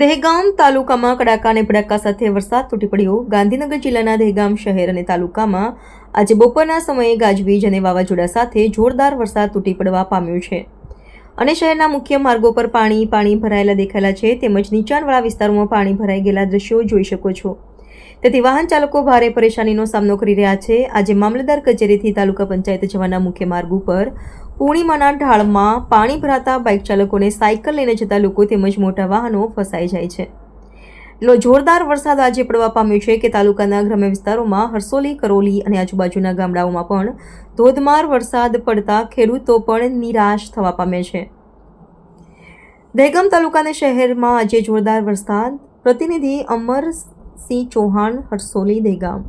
દહેગામ તાલુકામાં કડાકા અને ભડાકા સાથે વરસાદ તૂટી પડ્યો. ગાંધીનગર જિલ્લાના દહેગામ શહેર અને તાલુકામાં આજે બપોરના સમયે ગાજવીજ અને વાવાઝોડા સાથે જોરદાર વરસાદ તૂટી પડવા પામ્યો છે. અને શહેરના મુખ્ય માર્ગો પર પાણી પાણી ભરાયેલા દેખાયેલા છે. તેમજ નીચાણવાળા વિસ્તારોમાં પાણી ભરાઈ ગયેલા દ્રશ્યો જોઈ શકો છો. તેથી વાહન ચાલકો ભારે પરેશાનીનો સામનો કરી રહ્યા છે. આજે મામલતદાર કચેરીથી તાલુકા પંચાયત જવાના મુખ્ય માર્ગ ઉપર પૂર્ણિમાના ઢાળમાં પાણી ભરાતા બાઇક ચાલકોને સાયકલ લઈને જતા લોકો તેમજ મોટા વાહનો ફસાઈ જાય છે. લો જોરદાર વરસાદ આજે પડવા પામ્યો છે કે તાલુકાના ગ્રામ્ય વિસ્તારોમાં હરસોલી, કરોલી અને આજુબાજુના ગામડાઓમાં પણ ધોધમાર વરસાદ પડતા ખેડૂતો પણ નિરાશ થવા પામ્યા છે. દહેગામ તાલુકાના શહેરમાં આજે જોરદાર વરસાદ. પ્રતિનિધિ અમરસિંહ ચૌહાણ, હરસોલી દહેગામ